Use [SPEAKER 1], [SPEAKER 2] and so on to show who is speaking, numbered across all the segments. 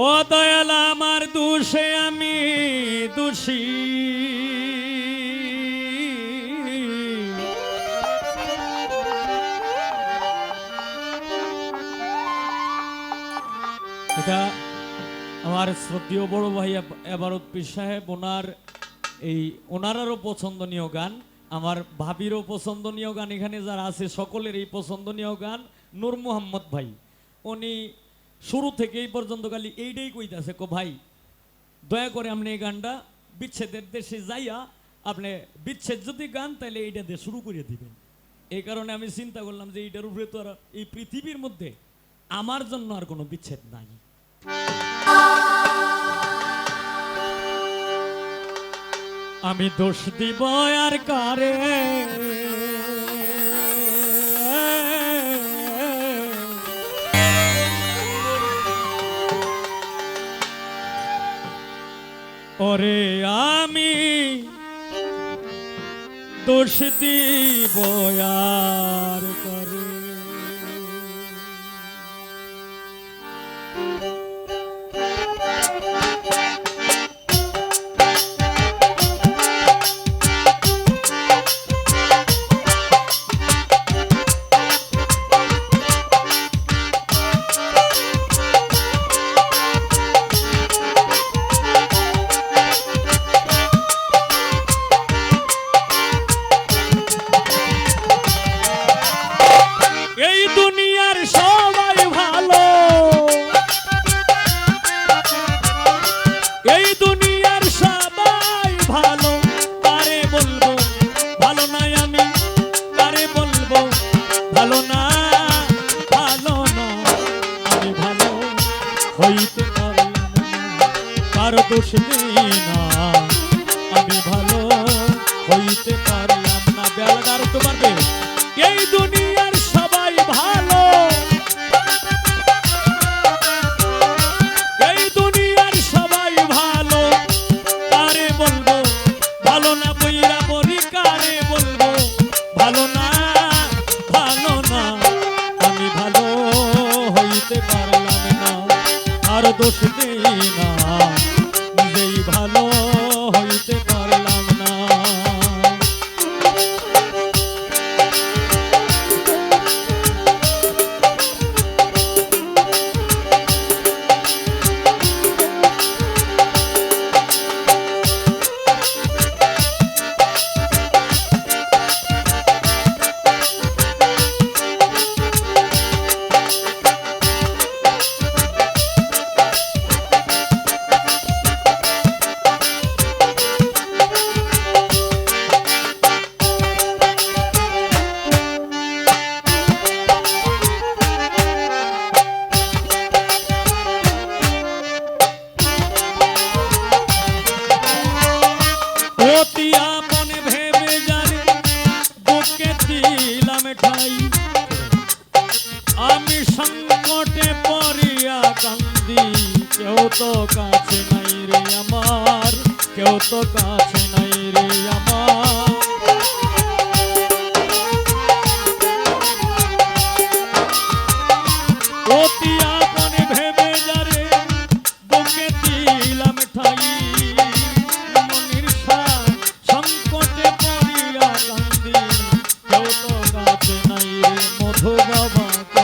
[SPEAKER 1] ও দয়াল আমার দোষে আমি দোষী। এটা আমার শ্রদ্ধেয় বড় ভাই এব- এবারত পীর সাহেব, ওনার এই ওনারারও পছন্দনীয় গান, আমার ভাবিরও পছন্দনীয় গান, এখানে যারা আছে সকলের এই পছন্দনীয় গান, নূর মোহাম্মদ ভাই। উনি শুরু থেকে এই পর্যন্ত খালি এইটাই কইতাছে, কো ভাই, দয়া করে আপনি এই গানটা বিচ্ছেদের দেশে যাইয়া আপনি বিচ্ছেদ যদি গান তাহলে এইটা দিয়ে শুরু করে দিবেন। এই কারণে আমি চিন্তা করলাম যে এইটার উপরে তো আর এই পৃথিবীর মধ্যে আমার জন্য আর কোনো বিচ্ছেদ নাই। আমি দোষ দিব আর কারে? ওরে আমি দোষ দিব আর হইতে কারও দোষ নেই না। আমি ভালো হইতে পারলাম না। বেলাটা আর আপন ভেবে জানে, বুকে দিলাম ঠাই। আমি সংকটে পড়িয়া কান্দি, কেউ তো কাছে নাই রে আমার, কেউ তো কাছে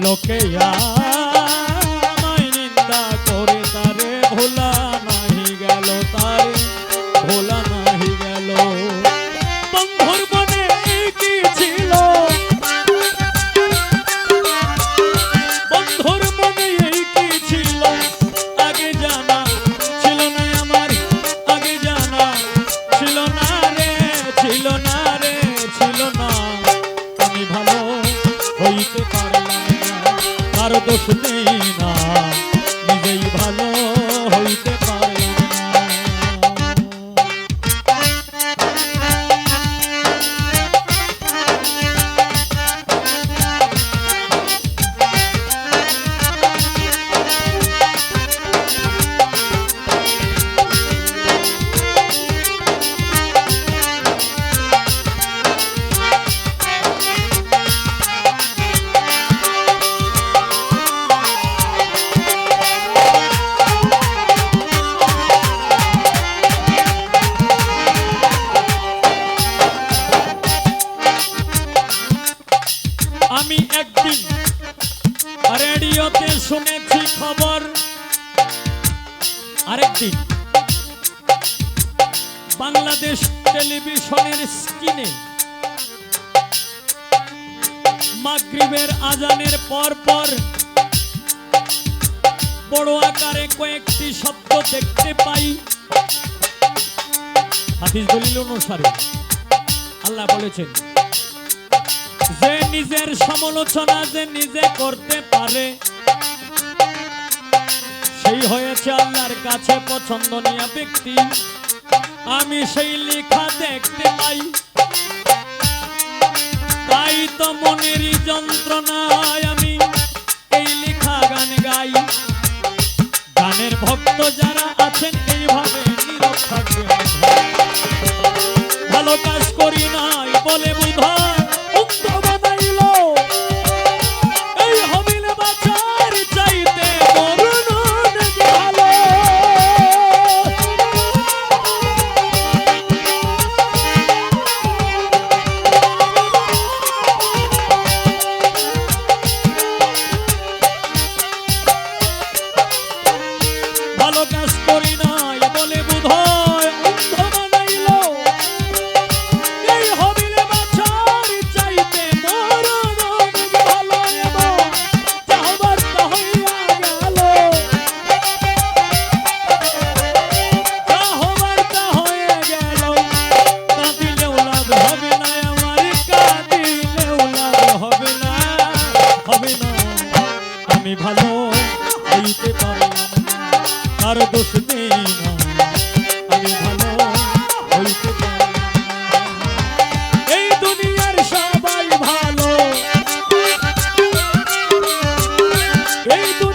[SPEAKER 1] lo que ya খবর আরেকটি বাংলাদেশ টেলিভিশনের স্ক্রিনে মাগরিবের আজানের পর পর বড় আকারে কয়েকটি শব্দ দেখতে পাই। হাফিজ দলিল অনুসারে আল্লাহ বলেছেন, যে নিজের সমালোচনা যে নিজে করতে পারে সেই হয়েছে আল্লাহর কাছে পছন্দনীয় ব্যক্তি। আমি সেই লেখা দেখতে পাই। তাই তো মনের যন্ত্রণায় আমি এই লেখা গান গাই। গানের ভক্ত যারা আছেন, এইভাবে নিরক্ষা Feito!